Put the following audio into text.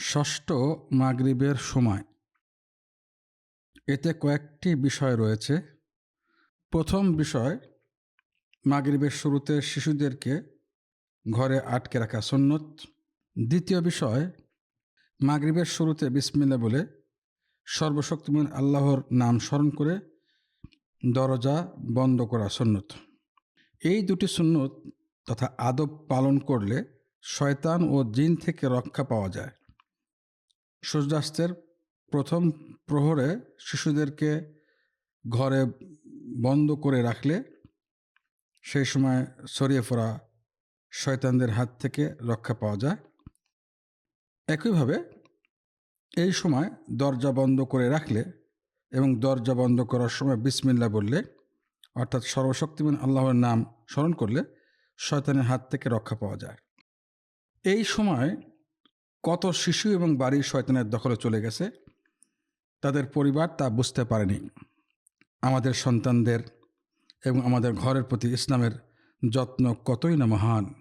ষষ্ঠ মাগরিবের সময়। এতে কয়েকটি বিষয় রয়েছে। প্রথম বিষয়, মাগরিবের শুরুতে শিশুদেরকে ঘরে আটকে রাখা সন্ন্যত দ্বিতীয় বিষয়, মাগরিবের শুরুতে বিসমিল্লা বলে সর্বশক্তিমান আল্লাহর নাম স্মরণ করে দরজা বন্ধ করা সন্ন্যত এই দুটি সুন্নত তথা আদব পালন করলে শয়তান ও জিন থেকে রক্ষা পাওয়া যায়। সূর্যাস্তের প্রথম প্রহরে শিশুদেরকে ঘরে বন্ধ করে রাখলে সেই সময় ছড়িয়ে পড়া শয়তানদের হাত থেকে রক্ষা পাওয়া যায়। একইভাবে এই সময় দরজা বন্ধ করে রাখলে এবং দরজা বন্ধ করার সময় বিসমিল্লা বললে, অর্থাৎ সর্বশক্তিমান আল্লাহর নাম স্মরণ করলে শয়তানের হাত থেকে রক্ষা পাওয়া যায়। এই সময় কত শিশু এবং বাড়ির শয়তানের দখলে চলে গেছে, তাদের পরিবার তা বুঝতে পারেনি। আমাদের সন্তানদের এবং আমাদের ঘরের প্রতি ইসলামের যত্ন কতই না মহান।